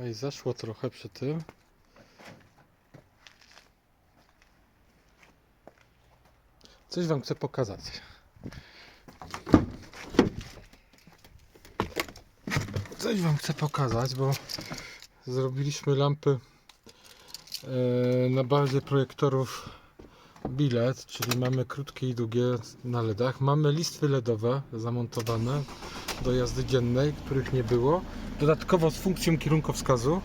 A i zeszło trochę przy tym. Coś wam chcę pokazać. Coś wam chcę pokazać, bo zrobiliśmy lampy e, na bazie projektorów bilet, czyli mamy krótkie i długie na LEDach. Mamy listwy LEDowe zamontowane do jazdy dziennej, których nie było. Dodatkowo z funkcją kierunkowskazu.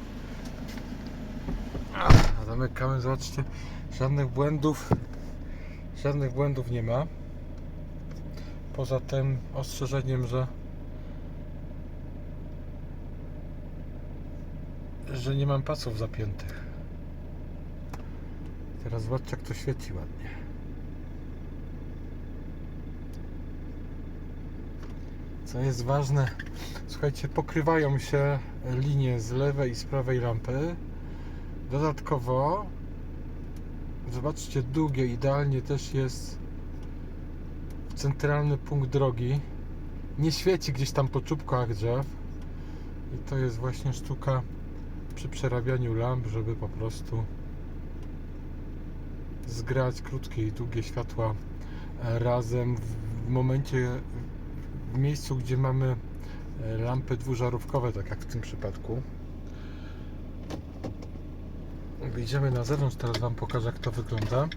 Zamykamy, zobaczcie, żadnych błędów, żadnych błędów nie ma. Poza tym ostrzeżeniem, że że nie mam pasów zapiętych. Teraz zobaczcie jak to świeci ładnie. Co jest ważne, słuchajcie, pokrywają się linie z lewej i z prawej lampy. Dodatkowo, zobaczcie, długie idealnie też jest centralny punkt drogi. Nie świeci gdzieś tam po czubkach drzew. I to jest właśnie sztuka przy przerabianiu lamp, żeby po prostu zgrać krótkie i długie światła razem w momencie, w miejscu, gdzie mamy e, lampy dwużarówkowe, tak jak w tym przypadku. Wyjdziemy na zewnątrz, teraz Wam pokażę jak to wygląda.